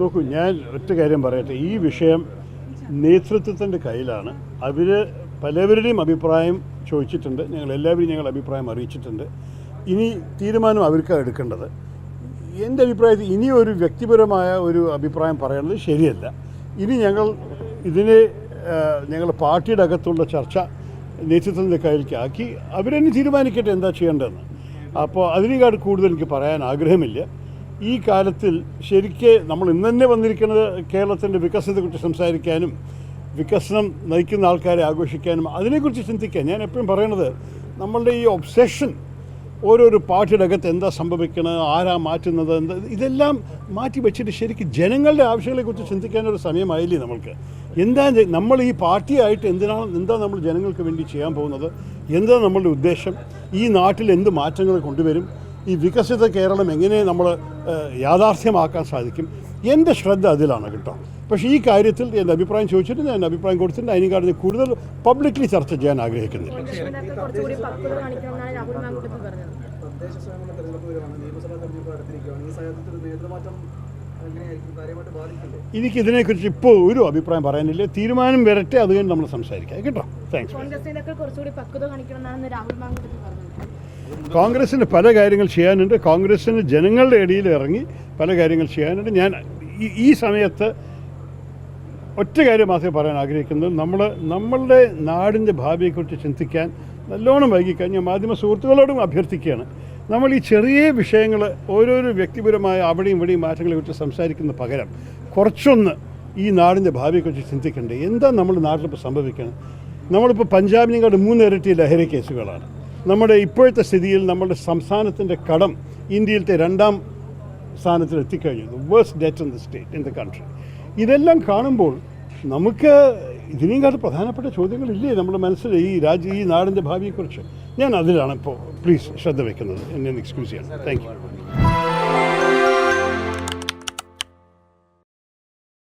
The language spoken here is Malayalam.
നോക്കൂ ഞാൻ ഒറ്റ കാര്യം പറയട്ടെ. ഈ വിഷയം നേതൃത്വത്തിന്റെ കയ്യിലാണ്. അവർ പലവരുടെയും അഭിപ്രായം ചോദിച്ചിട്ടുണ്ട്. ഞങ്ങൾ എല്ലാവരും ഞങ്ങൾ അഭിപ്രായം അറിയിച്ചിട്ടുണ്ട്. ഇനി തീരുമാനം അവർക്കാണ് എടുക്കേണ്ടത്. എന്റെ അഭിപ്രായത്തിൽ ഇനി ഒരു വ്യക്തിപരമായ ഒരു അഭിപ്രായം പറയുന്നത് ശരിയല്ല. ഇനി ഞങ്ങൾ ഇതിനെ ഞങ്ങൾ പാർട്ടിയുടെ അകത്തുള്ള ചർച്ച നേതൃത്വത്തിന്റെ കയ്യിലേക്ക് ആക്കി അവരെന്നെ തീരുമാനിക്കട്ടെ എന്താ ചെയ്യേണ്ടതെന്ന്. അപ്പോൾ അതിനേക്കാൾ കൂടുതൽ എനിക്ക് പറയാൻ ആഗ്രഹമില്ല. ഈ കാലത്തിൽ ശരിക്ക് നമ്മൾ ഇന്ന് തന്നെ വന്നിരിക്കുന്നത് കേരളത്തിന്റെ വികസനത്തെക്കുറിച്ച് സംസാരിക്കാനും വികസനം നയിക്കുന്ന ആൾക്കാരെ ആഘോഷിക്കാനും അതിനെക്കുറിച്ച് ചിന്തിക്കാൻ ഞാൻ എപ്പോഴും പറയണത് നമ്മളുടെ ഈ ഒബ്സെഷൻ ഓരോരോ പാർട്ടിയുടെ അകത്ത് എന്താ സംഭവിക്കുന്നത് ആരാ മാറ്റുന്നത് എന്താ ഇതെല്ലാം മാറ്റി വെച്ചിട്ട് ശരിക്കും ജനങ്ങളുടെ ആവശ്യങ്ങളെക്കുറിച്ച് ചിന്തിക്കാനൊരു സമയമായില്ലേ നമ്മൾക്ക്? എന്താ നമ്മൾ ഈ പാർട്ടിയായിട്ട് എന്തിനാണ് എന്താ നമ്മൾ ജനങ്ങൾക്ക് വേണ്ടി ചെയ്യാൻ പോകുന്നത്? എന്താ നമ്മളുടെ ഉദ്ദേശം? ഈ നാട്ടിൽ എന്ത് മാറ്റങ്ങൾ കൊണ്ടുവരും? ഈ വികസിത കേരളം എങ്ങനെ നമ്മൾ യാഥാർത്ഥ്യമാക്കാൻ സാധിക്കും? എന്റെ ശ്രദ്ധ അതിലാണ് കേട്ടോ. പക്ഷേ ഈ കാര്യത്തിൽ എന്റെ അഭിപ്രായം ചോദിച്ചിട്ട് ഞാൻ അഭിപ്രായം കൊടുത്തിട്ടുണ്ട് കാര്യം കൂടുതൽ പബ്ലിക്ലി ചർച്ച ചെയ്യാൻ ആഗ്രഹിക്കുന്നില്ല. എനിക്ക് ഇതിനെക്കുറിച്ച് ഇപ്പോൾ ഒരു അഭിപ്രായം പറയാനില്ല. തീരുമാനം വരട്ടെ അത് കഴിഞ്ഞ് നമ്മൾ സംസാരിക്കാം. കേട്ടോ. താങ്ക്സ് കോൺഗ്രസ് നേതാക്കൾ കുറച്ചുകൂടി പക്വത കാണിക്കണമെന്നാണ് രാഹുൽ മാങ്കുട്ടത്തിൽ പറഞ്ഞത്. കോൺഗ്രസിന് പല കാര്യങ്ങൾ ചെയ്യാനുണ്ട്. കോൺഗ്രസ്സിന് ജനങ്ങളുടെ ഇടയിൽ ഇറങ്ങി പല കാര്യങ്ങൾ ചെയ്യാനുണ്ട്. ഞാൻ ഈ- ഈ സമയത്ത് ഒറ്റ കാര്യം മാത്രമേ പറയാൻ ആഗ്രഹിക്കുന്നത്. നമ്മൾ നമ്മളുടെ നാടിന്റെ ഭാവിയെക്കുറിച്ച് ചിന്തിക്കാൻ നല്ലോണം വൈകിക്കഴിഞ്ഞാൽ മാധ്യമ സുഹൃത്തുക്കളോടും അഭ്യർത്ഥിക്കുകയാണ്. നമ്മൾ ഈ ചെറിയ വിഷയങ്ങൾ ഓരോരോ വ്യക്തിപരമായ അവിടെയും ഇവിടെയും മാറ്റങ്ങളെക്കുറിച്ച് സംസാരിക്കുന്ന പകരം കുറച്ചൊന്ന് ഈ നാടിന്റെ ഭാവിയെക്കുറിച്ച് ചിന്തിക്കേണ്ടത് എന്താ നമ്മുടെ നാട്ടിലിപ്പോൾ സംഭവിക്കുന്നത് നമ്മളിപ്പോൾ പഞ്ചാബിനെക്കാട് മൂന്നിരട്ടി ലഹരി കേസുകളാണ്. നമ്മുടെ ഇപ്പോഴത്തെ സ്ഥിതിയിൽ നമ്മുടെ സംസ്ഥാനത്തിന്റെ കടം ഇന്ത്യയിലത്തെ രണ്ടാം സ്ഥാനത്തിൽ എത്തിക്കഴിഞ്ഞു worst debt in the state in the country ഇതെല്ലാം കാണുമ്പോൾ നമുക്ക് ഇതിനേക്കാൾ പ്രധാനപ്പെട്ട ചോദ്യങ്ങളില്ലേ നമ്മുടെ മനസ്സിൽ ഈ രാജ്യ ഈ നാടിന്റെ ഭാവിയെക്കുറിച്ച്. ഞാൻ അതിലാണ് ഇപ്പോൾ പ്ലീസ് ശ്രദ്ധ വയ്ക്കുന്നത് എന്നെ എക്സ്ക്യൂസ് ചെയ്യണം. Thank you